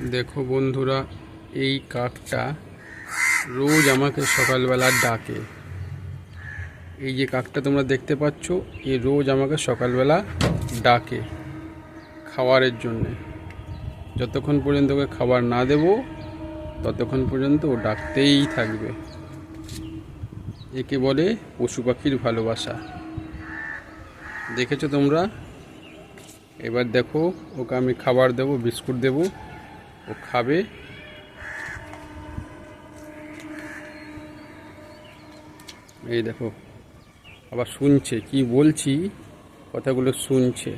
দেখো বন্ধুরা, এই কাকটা রোজ আমাকে সকালবেলা ডাকে। এই যে কাকটা তোমরা দেখতে পাচ্ছ, এ রোজ আমাকে সকালবেলা ডাকে খাবারের জন্যে। যতক্ষণ পর্যন্ত ওকে খাবার না দেব, ততক্ষণ পর্যন্ত ও ডাকতেই থাকবে। একে বলে পশু পাখির ভালোবাসা। দেখেছ তোমরা? এবার দেখো, ওকে আমি খাবার দেবো, বিস্কুট দেবো। ও খাবে। এই দেখো, আবার শুনছে, কি বলছি? কথাগুলো শুনছে।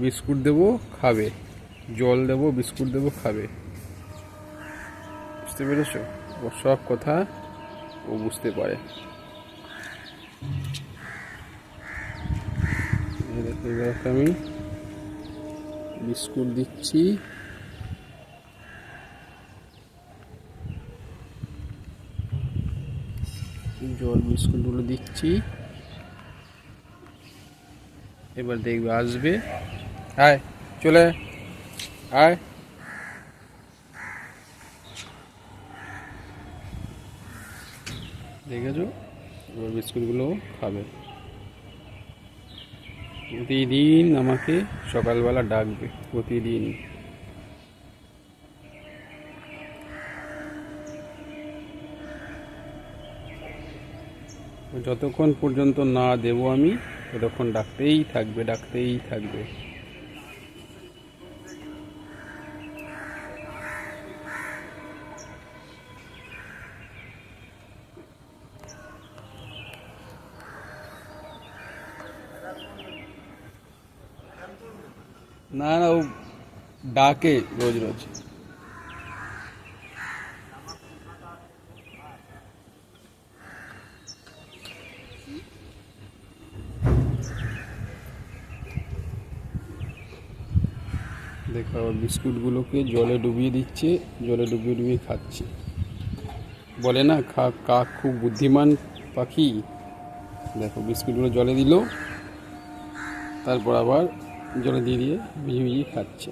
বিস্কুট দেবো, খাবে। জল দেবো, বিস্কুট দেবো, খাবে। বুঝতে পেরেছ? ওর সব কথা ও বুঝতে পারে। আমি বিস্কুট দিচ্ছি। জল বিস্কুটগুলো দিচ্ছি। এবার দেখবে আসবে। আয়, চলে আয়। দেখেছ? এবার বিস্কুটগুলো খাবে। প্রতিদিন আমাকে সকালবেলা ডাকবে, প্রতিদিন। যতক্ষণ পর্যন্ত না দেবো আমি, ততক্ষণ ডাকতেই থাকবে ডাকতেই থাকবে। না না, ও ডাকে রোজ রোজ। দেখো, বিস্কুটগুলোকে জলে ডুবিয়ে দিচ্ছে, জলে ডুবিয়ে ডুবিয়ে খাচ্ছে। বলে না, খা, কাক খুব বুদ্ধিমান পাখি। দেখো, বিস্কুটগুলো জলে দিল, তারপর আবার জলে দিয়ে দিয়ে ভিজিয়ে ভিজিয়ে খাচ্ছে।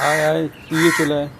আয় আয় তুই চলে আয়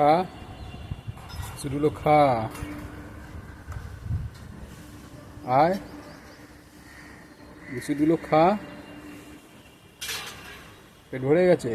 খা খা আয় বিস্কুটগুলো খা পেট ভরে গেছে